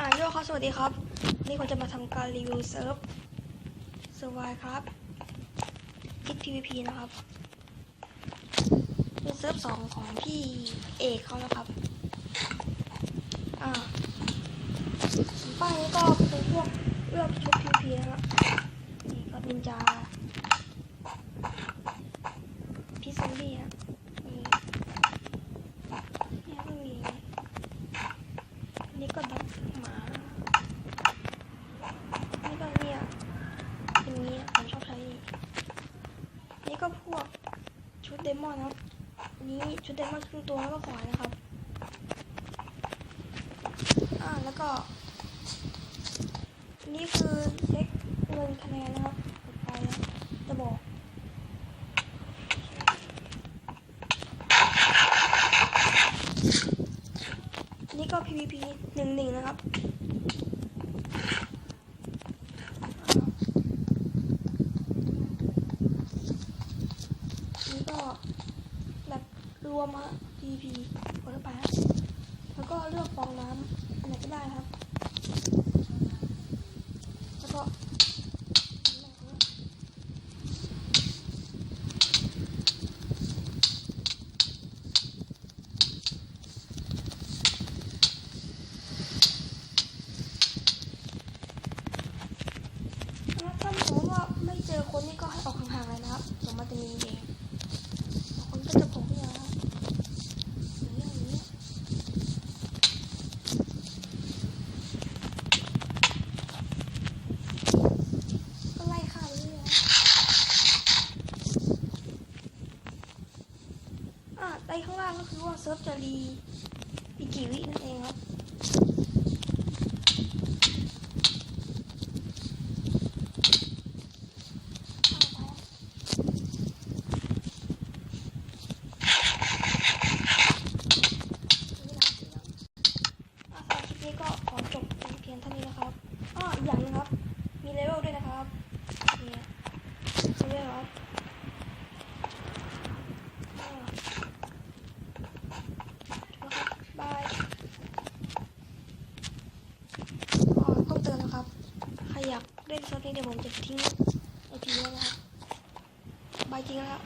อ่าโยครับสวัสดีครับ นี่ผมจะมาทำการรีวิวเซิร์ฟเซอร์ไวครับทิก PVP นะครับเป็นเซิร์ฟสองของพี่เอกเขานะครับ อ่าป้ายนี้ก็เป็นพวกเลือกชุด PVP นะครับนี่ก็นินจาพี่ซอมบี้ครับนี่เนี่ก็มีอันนี่ก็แบบหมา นี่ก็เนี่ยเป็นอย่างนี้ผมชอบใช้นี่ก็พวกชุ ดเดมอนครับอันนี้ชุดเดมอนครึ่งตัวแล้วก็ขวานนะครับอ่าแล้วก็ นี่คือเช็คเงินคะแนนนะครับกดไปนะจะบอกนี่ก็ PVP หนึ่งหนึ่งนะครับ นี่ก็แบบ รวมอะ PP กดเข้าไปครับแล้วก็เลือกฟองน้ำอันไหนก็ได้ครับ แล้วก็ถ้าสมมติว่าไม่เจอคนนี่ก็ให้ออกห่างๆเลยนะครับเดี๋ยวมันจะมีเองคนก็จะโผล่ขึ้นมาครับอย่างนี้อย่างนี้ ก็ไล่ฆ่าไปเรื่อยๆอะไล่ ข้างล่างก็คือว่าเซิร์ฟจะรีอีกกี่วินั่นเองครับคลิปนี้ก็ขอจบเพียงเท่านี้นะครับอ้ออย่างนึงครับ มีเลเวลด้วยนะครับนี่เลเวลครับอ่านะครับบายก็ต้องเตือนนะครับ ใค รอยากเล่นเซิร์ฟนี้เดี๋ยวผมจะทิ้งไอพีแล้วนะครับบายจริงแล้ว